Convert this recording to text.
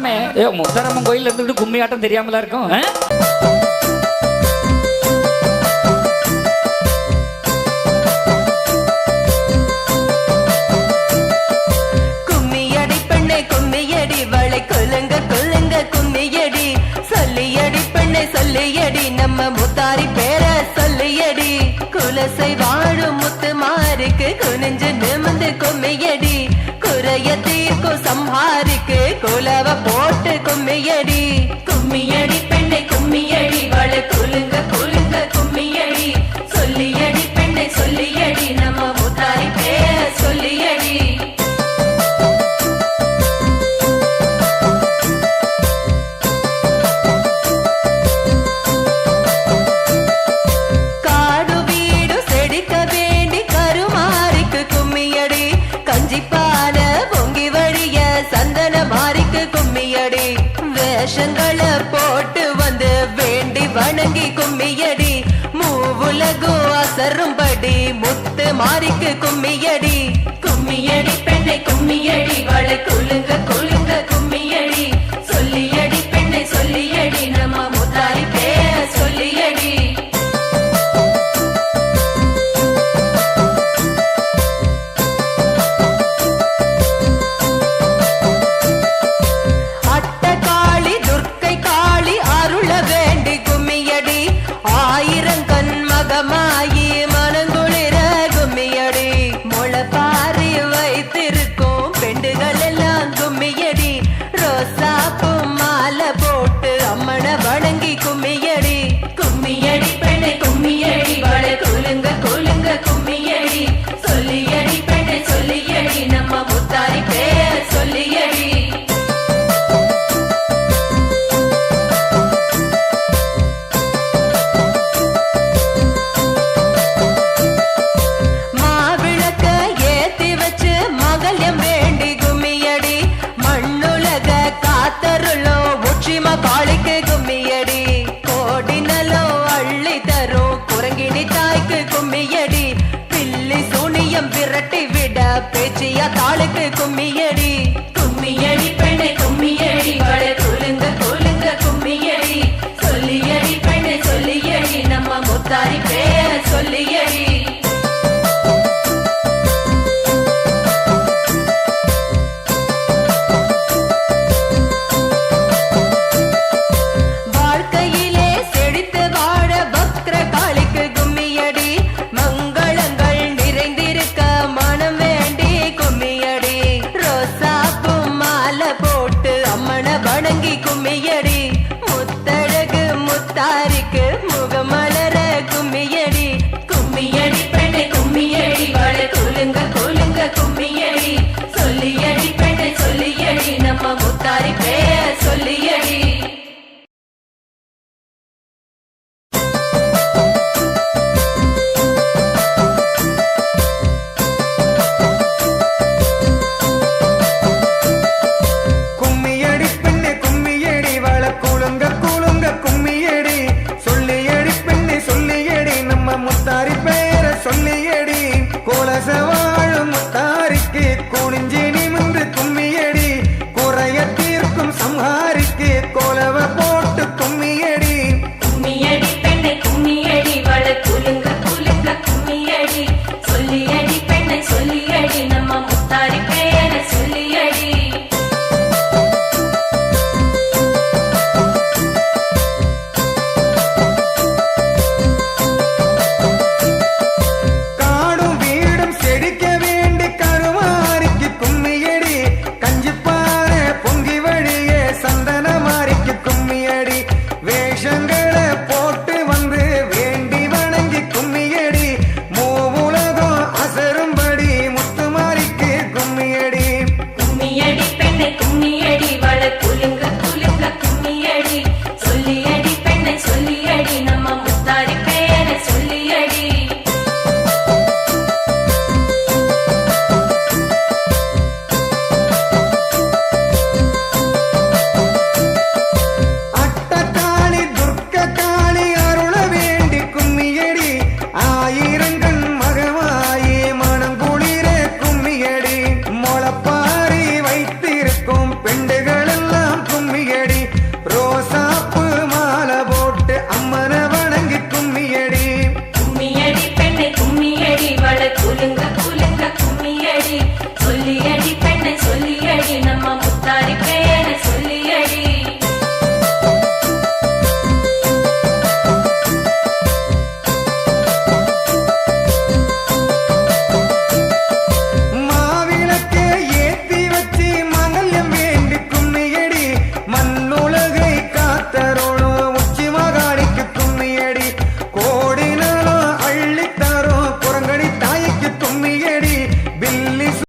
முத்தாரம்மன் கோயில் இருந்துட்டு கும்மி ஆட்டம் தெரியாமலா இருக்கும்? கும்மியடி பெண்ணை கும்மியடி வளை கொல்லுங்க கொல்லுங்க கும்மியடி. சொல்லியடி பெண்ணை சொல்லியடி நம்ம முத்தாரி பேர சொல்லியடி. குலசை வாழும் முத்து மாருக்கு குனிஞ்சு நிமிந்து கும்மியடி. குலவ போட்டு கும்மியடி. வணங்கி கும்மியடி. மூவுலகோ அசரும்படி. முத்து மாறிக்கு கும்மியடி. பேச்சியா தாளுக்கு கும்மியடி. கேட்கும் பெண்டே